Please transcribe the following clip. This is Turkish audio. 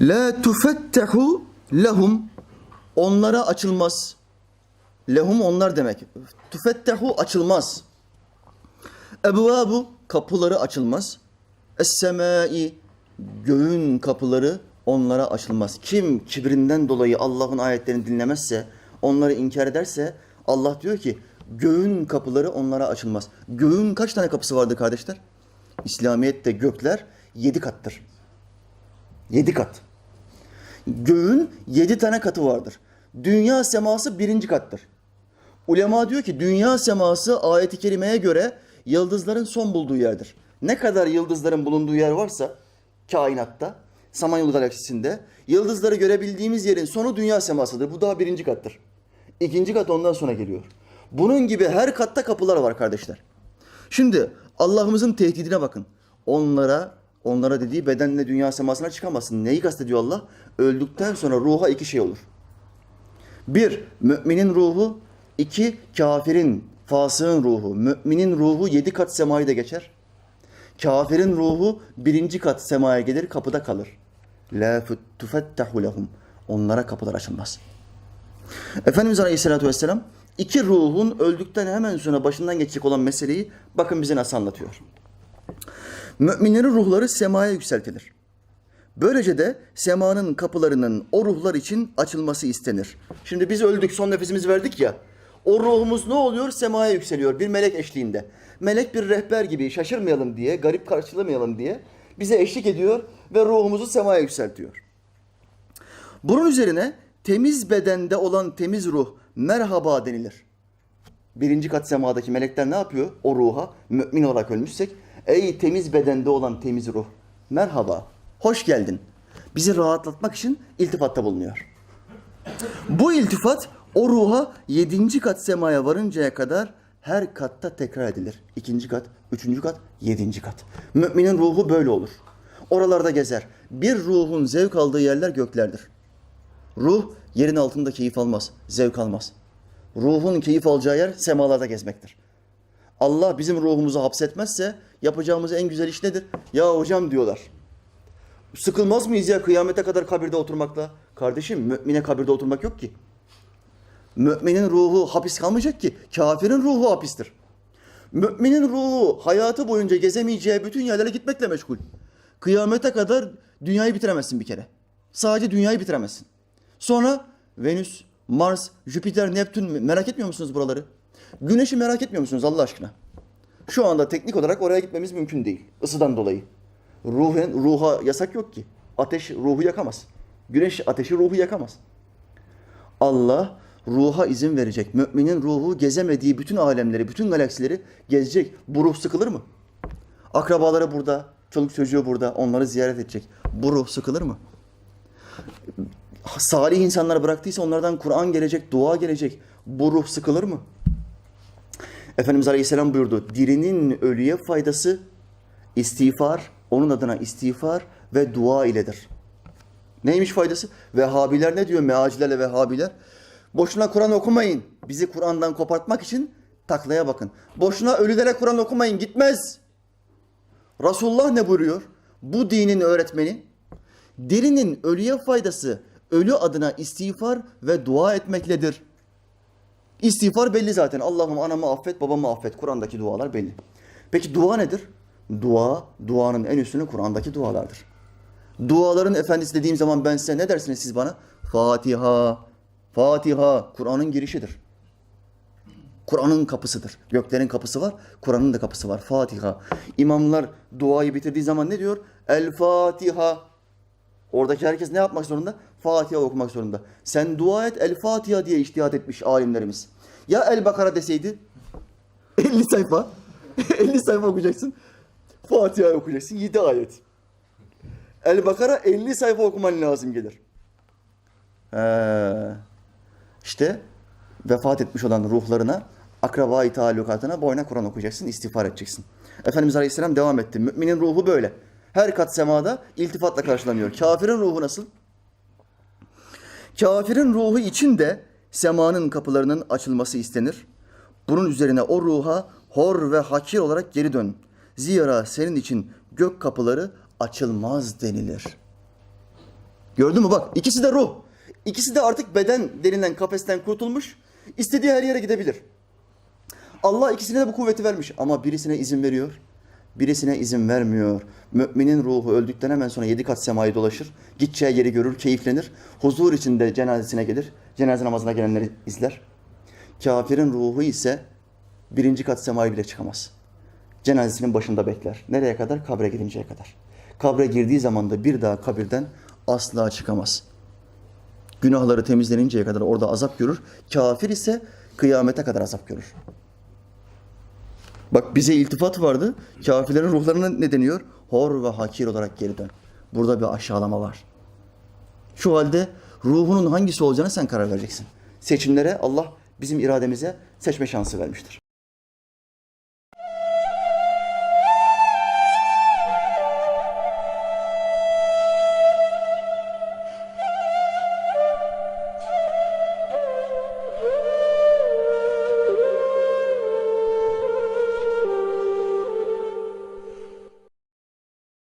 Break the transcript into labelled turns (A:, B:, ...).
A: La tufettehu lehum onlara açılmaz. Lehum onlar demek. Tufettehu açılmaz. Ebvabu kapıları açılmaz. Es-semai göğün kapıları onlara açılmaz. Kim kibrinden dolayı Allah'ın ayetlerini dinlemezse, onları inkar ederse Allah diyor ki göğün kapıları onlara açılmaz. Göğün kaç tane kapısı vardır kardeşler? İslamiyet'te gökler yedi kattır. Yedi kat. Göğün yedi tane katı vardır. Dünya seması birinci kattır. Ulema diyor ki dünya seması ayeti kerimeye göre yıldızların son bulduğu yerdir. Ne kadar yıldızların bulunduğu yer varsa kainatta, Samanyolu galaksisinde yıldızları görebildiğimiz yerin sonu dünya semasıdır. Bu daha birinci kattır. İkinci kat ondan sonra geliyor. Bunun gibi her katta kapılar var kardeşler. Şimdi Allah'ımızın tehdidine bakın. Onlara, onlara dediği bedenle dünya semasına çıkamazsın. Neyi kastediyor Allah? Öldükten sonra ruha iki şey olur. Bir, müminin ruhu. iki kafirin, fasığın ruhu. Müminin ruhu yedi kat semayı da geçer. Kafirin ruhu birinci kat semaya gelir, kapıda kalır. La tufettahu lehum. Onlara kapılar açılmaz. Efendimiz Aleyhisselatü Vesselam iki ruhun öldükten hemen sonra başından geçecek olan meseleyi bakın bize nasıl anlatıyor. Müminlerin ruhları semaya yükseltilir. Böylece de semanın kapılarının o ruhlar için açılması istenir. Şimdi biz öldük, son nefesimizi verdik ya. O ruhumuz ne oluyor? Semaya yükseliyor bir melek eşliğinde. Melek bir rehber gibi şaşırmayalım diye, garip karşılamayalım diye bize eşlik ediyor ve ruhumuzu semaya yükseltiyor. Bunun üzerine temiz bedende olan temiz ruh merhaba denilir. Birinci kat semadaki melekler ne yapıyor? O ruha mümin olarak ölmüşsek. Ey temiz bedende olan temiz ruh. Merhaba. Hoş geldin. Bizi rahatlatmak için iltifatta bulunuyor. Bu iltifat o ruha yedinci kat semaya varıncaya kadar her katta tekrar edilir. İkinci kat, üçüncü kat, yedinci kat. Müminin ruhu böyle olur. Oralarda gezer. Bir ruhun zevk aldığı yerler göklerdir. Ruh yerin altında keyif almaz, zevk almaz. Ruhun keyif alacağı yer semalarda gezmektir. Allah bizim ruhumuzu hapsetmezse yapacağımız en güzel iş nedir? Ya hocam diyorlar. Sıkılmaz mıyız ya kıyamete kadar kabirde oturmakla? Kardeşim mümine kabirde oturmak yok ki. Müminin ruhu hapis kalmayacak ki. Kafirin ruhu hapistir. Müminin ruhu hayatı boyunca gezemeyeceği bütün yerlere gitmekle meşgul. Kıyamete kadar dünyayı bitiremezsin bir kere. Sadece dünyayı bitiremezsin. Sonra Venüs, Mars, Jüpiter, Neptün merak etmiyor musunuz buraları? Güneşi merak etmiyor musunuz Allah aşkına? Şu anda teknik olarak oraya gitmemiz mümkün değil. Isıdan dolayı. Ruhen, ruha yasak yok ki. Ateş ruhu yakamaz. Güneş ateşi ruhu yakamaz. Allah ruha izin verecek. Müminin ruhu gezemediği bütün alemleri, bütün galaksileri gezecek. Bu ruh sıkılır mı? Akrabaları burada, çoluk çocuğu burada, onları ziyaret edecek. Bu ruh sıkılır mı? Salih insanlar bıraktıysa onlardan Kur'an gelecek, dua gelecek. Bu ruh sıkılır mı? Efendimiz Aleyhisselam buyurdu. Dirinin ölüye faydası istiğfar, onun adına istiğfar ve dua iledir. Neymiş faydası? Vehhabiler ne diyor meacilerle Vehhabiler? Boşuna Kur'an okumayın. Bizi Kur'an'dan kopartmak için taklaya bakın. Boşuna ölülere Kur'an okumayın. Gitmez. Resulullah ne buyuruyor? Bu dinin öğretmeni dirinin ölüye faydası ölü adına istiğfar ve dua etmekledir. İstiğfar belli zaten. Allah'ım anamı affet, babamı affet. Kur'an'daki dualar belli. Peki dua nedir? Dua, duanın en üstünü Kur'an'daki dualardır. Duaların efendisi dediğim zaman ben size ne dersiniz siz bana? Fatiha. Fatiha Kur'an'ın girişidir. Kur'an'ın kapısıdır. Göklerin kapısı var, Kur'an'ın da kapısı var. Fatiha. İmamlar duayı bitirdiği zaman ne diyor? El Fatiha. Oradaki herkes ne yapmak zorunda? Fatiha okumak zorunda. Sen dua et El Fatiha diye iştihat etmiş alimlerimiz. Ya El Bakara deseydi 50 sayfa. 50 sayfa okuyacaksın. Fatiha okuyacaksın 7 ayet. El Bakara 50 sayfa okuman lazım gelir. Ee, işte vefat etmiş olan ruhlarına, akraba-i talukatına boyuna Kur'an okuyacaksın, istiğfar edeceksin. Efendimiz Aleyhisselam devam etti. Müminin ruhu böyle. Her kat semada iltifatla karşılanıyor. Kafirin ruhu nasıl? Kafirin ruhu için de semanın kapılarının açılması istenir. Bunun üzerine o ruha hor ve hakir olarak geri dön. Zira senin için gök kapıları açılmaz denilir. Gördün mü bak ikisi de ruh. İkisi de artık beden denilen kafesten kurtulmuş. İstediği her yere gidebilir. Allah ikisine de bu kuvveti vermiş ama birisine izin veriyor. Birisine izin vermiyor. Müminin ruhu öldükten hemen sonra yedi kat semayı dolaşır. Gideceği yeri görür, keyiflenir. Huzur içinde cenazesine gelir. Cenaze namazına gelenleri izler. Kafirin ruhu ise birinci kat semayı bile çıkamaz. Cenazesinin başında bekler. Nereye kadar? Kabre girinceye kadar. Kabre girdiği zaman da bir daha kabirden asla çıkamaz. Günahları temizleninceye kadar orada azap görür. Kafir ise kıyamete kadar azap görür. Bak bize iltifat vardı. Kafirlerin ruhlarına ne deniyor? Hor ve hakir olarak geri dön. Burada bir aşağılama var. Şu halde ruhunun hangisi olacağını sen karar vereceksin. Seçimlere Allah bizim irademize seçme şansı vermiştir.